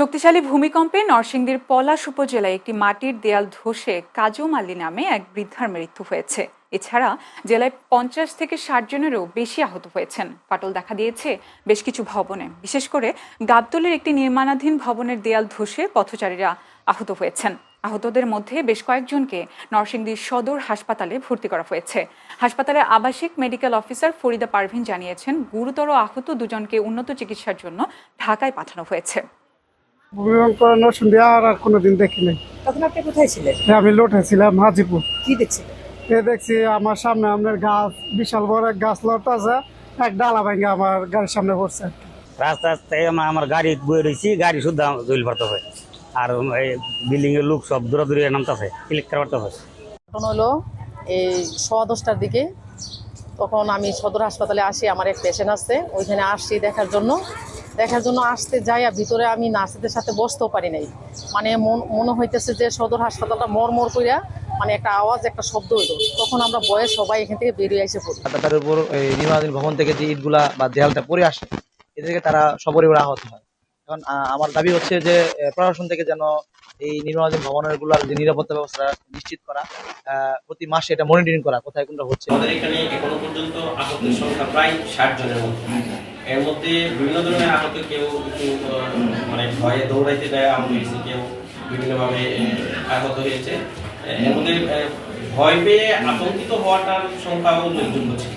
শক্তিশালী ভূমিকম্পে নরসিংদীর পলাশ উপজেলায় একটি মাটির দেয়াল ধসে কাজম আলী নামে এক বৃদ্ধার মৃত্যু হয়েছে। এছাড়া জেলায় পঞ্চাশ থেকে ষাট জনেরও বেশি আহত হয়েছেন। ফাটল দেখা দিয়েছে বেশ কিছু ভবনে। বিশেষ করে গাবতলের একটি নির্মাণাধীন ভবনের দেয়াল ধসে পথচারীরা আহত হয়েছেন। আহতদের মধ্যে বেশ কয়েকজনকে নরসিংদী সদর হাসপাতালে ভর্তি করা হয়েছে। হাসপাতালের আবাসিক মেডিকেল অফিসার ফরিদা পারভিন জানিয়েছেন, গুরুতর আহত দুজনকে উন্নত চিকিৎসার জন্য ঢাকায় পাঠানো হয়েছে। ভূমিকম্প নরসিংদী আর আর কোনোদিন দেখি নাই। তখন আপনি কোথায় ছিলেন? আমি লোটেছিলাম হাজিপুর। কি দেখছিলেন? এ দেখছি আমার সামনে আপনার গাছ বিশাল বড় এক গাছ লট আছে এক ডালা ভেঙে আমার গাড়ির সামনে পড়ছে রাস্তা রাস্তায় আমার আমার গাড়ি বয়ে রয়েছি গাড়ি শুদ্ধ দইল ভরতেছে আর এই বিল্ডিং এর লোক সব দূরে দূরে নামতেছে ক্লিক করতেছে ঘটনা হলো এই সোয়া দশটার দিকে তখন আমি সদর হাসপাতালে আসি আমার এক পেশেন্ট আছে ওইখানে আসছি দেখার জন্য। দেখার জন্য আসতে যাই আর ভিতরে আমি নার্সদের সাথে বসতেও পারি নাই। মানে মন- মনে হইতেছে যে সদর হাসপাতালটা মর মর কইরা মানে একটা আওয়াজ একটা শব্দ হইল। তখন আমরা বয়ে সবাই এখান থেকে বেরিয়ে এসে পড়ি। তাদের উপর এই নির্মাণাধীন ভবন থেকে যে ইটগুলা বা দেয়ালটা পড়ে আসে এ থেকে তারা সপরিবার আহত হয়। এখন আহ, আমার দাবি হচ্ছে যে আহ, প্রশাসন থেকে যেন এই নির্মাণাধীন ভবনেরগুলার যে নিরাপত্তা ব্যবস্থা নিশ্চিত করা আহ, প্রতি মাসে এটা মনিটরিং করা কোথায় কোনটা হচ্ছে। আমাদের এখানে এখনও পর্যন্ত আহতের সংখ্যা প্রায় ষাট জনের মতো। এর মধ্যে বিভিন্ন ধরনের আহত কেউ একটু মানে ভয়ে দৌড়াইতে দেয় আহত হয়েছে, কেউ বিভিন্নভাবে আহত হয়েছে। এর মধ্যে ভয় পেয়ে আতঙ্কিত হওয়াটার সংখ্যাও উল্লেখযোগ্য ছিল।